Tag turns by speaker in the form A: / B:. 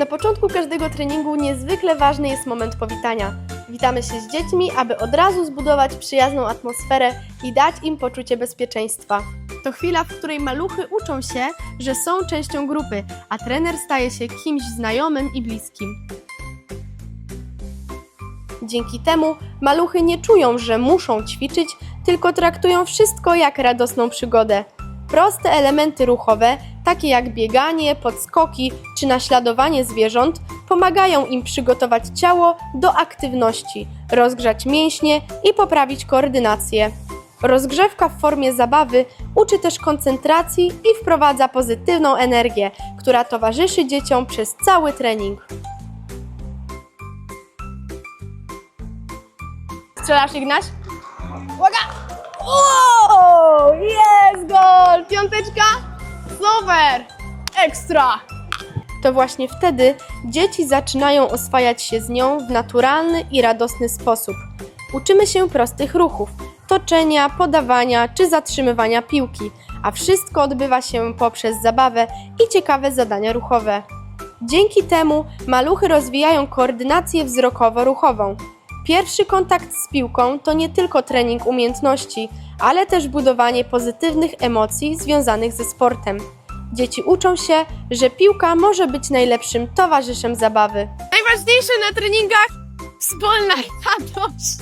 A: Na początku każdego treningu niezwykle ważny jest moment powitania. Witamy się z dziećmi, aby od razu zbudować przyjazną atmosferę i dać im poczucie bezpieczeństwa. To chwila, w której maluchy uczą się, że są częścią grupy, a trener staje się kimś znajomym i bliskim. Dzięki temu maluchy nie czują, że muszą ćwiczyć, tylko traktują wszystko jak radosną przygodę. Proste elementy ruchowe, takie jak bieganie, podskoki czy naśladowanie zwierząt, pomagają im przygotować ciało do aktywności, rozgrzać mięśnie i poprawić koordynację. Rozgrzewka w formie zabawy uczy też koncentracji i wprowadza pozytywną energię, która towarzyszy dzieciom przez cały trening. Strzelasz, Ignaś? Uwaga! O, jest gol! Piąteczka? Super! Ekstra! To właśnie wtedy dzieci zaczynają oswajać się z nią w naturalny i radosny sposób. Uczymy się prostych ruchów, toczenia, podawania czy zatrzymywania piłki, a wszystko odbywa się poprzez zabawę i ciekawe zadania ruchowe. Dzięki temu maluchy rozwijają koordynację wzrokowo-ruchową. Pierwszy kontakt z piłką to nie tylko trening umiejętności, ale też budowanie pozytywnych emocji związanych ze sportem. Dzieci uczą się, że piłka może być najlepszym towarzyszem zabawy.
B: Najważniejsze na treningach wspólna radość.